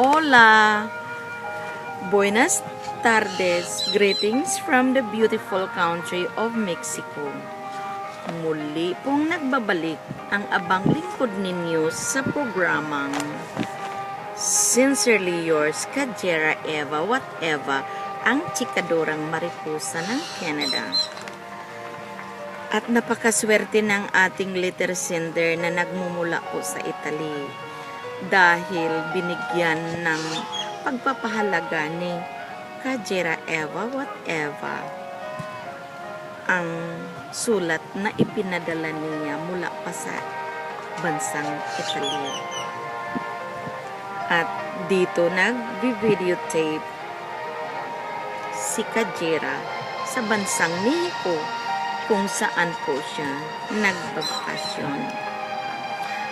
Hola! Buenas tardes. Greetings from the beautiful country of Mexico. Muli pong nagbabalik ang abang lingkod ninyo sa programang Sincerely yours, Kajera Eva, whatever, ang chikadorang mariposa ng Canada. At napakaswerte ng ating letter sender na nagmumula po sa Italy dahil binigyan ng pagpapahalaga ni Kajera Eva whatever ang sulat na ipinadala niya mula pa sa bansang Italy. At dito nag-videotape si Kajera sa bansang Mexico kung saan po siya nagbabakasyon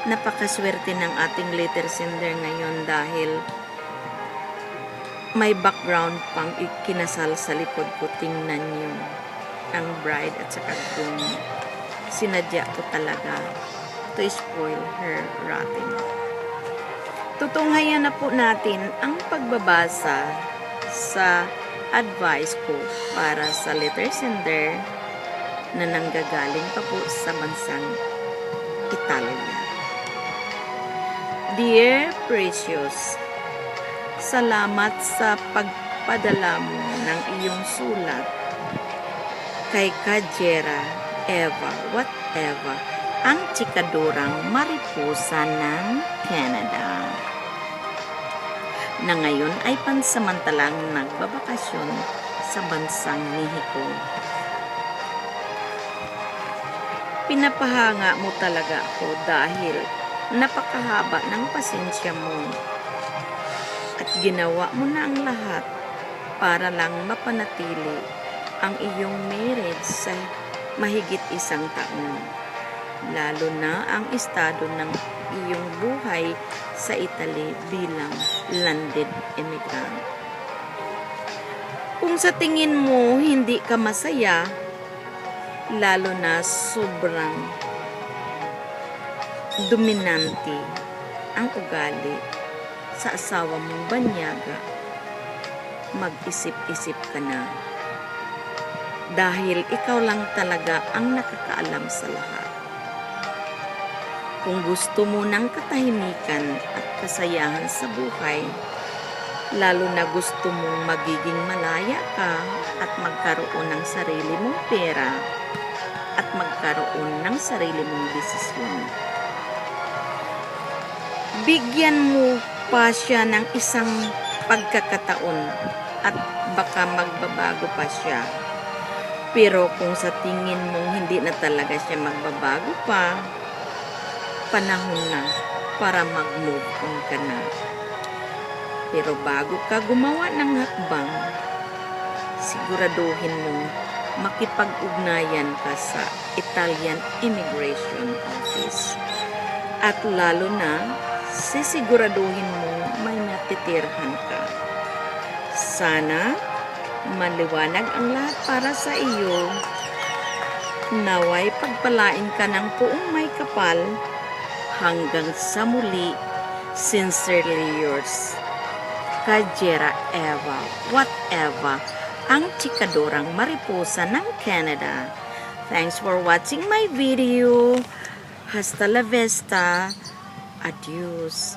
napakaswerte ng ating letter sender ngayon dahil may background pang ikinasal sa likod ko. Tingnan niyo ang bride at saka groom. Sinadya ko talaga to spoil her rotting. Tutunghayan na po natin ang pagbabasa sa advice ko para sa letter sender na nanggagaling pa po sa bansang Italia. Dear Precious, salamat sa pagpadala mo ng iyong sulat kay Kajera Eva, whatever, ang chikadurang mariposa ng Canada na ngayon ay pansamantalang nagbabakasyon sa bansang Mexico. Pinapahanga mo talaga ako dahil napakahaba ng pasensya mo at ginawa mo na ang lahat para lang mapanatili ang iyong marriage sa mahigit isang taon lalo na ang estado ng iyong buhay sa Italy bilang landed immigrant. Kung sa tingin mo hindi ka masaya, lalo na sobrang dominante ang ugali sa asawa mong banyaga, mag-isip-isip ka na. Dahil ikaw lang talaga ang nakakaalam sa lahat. Kung gusto mo ng katahimikan at kasayahan sa buhay, lalo na gusto mong magiging malaya ka at magkaroon ng sarili mong pera at magkaroon ng sarili mong desisyon bigyan mo pa siya ng isang pagkakataon at baka magbabago pa siya. Pero kung sa tingin mong hindi na talaga siya magbabago pa, panahon na para mag-move on ka na. Pero bago ka gumawa ng hakbang, siguraduhin mong makipag-ugnayan ka sa Italian Immigration Office. At lalo na sisiguraduhin mo may natitirhan ka. Sana maliwanag ang lahat para sa iyo. Naway pagpalain ka ng puong may kapal hanggang sa muli. Sincerely yours. Kajera Eva, whatever, ang chikadorang mariposa ng Canada. Thanks for watching my video. Hasta la vista. Adios.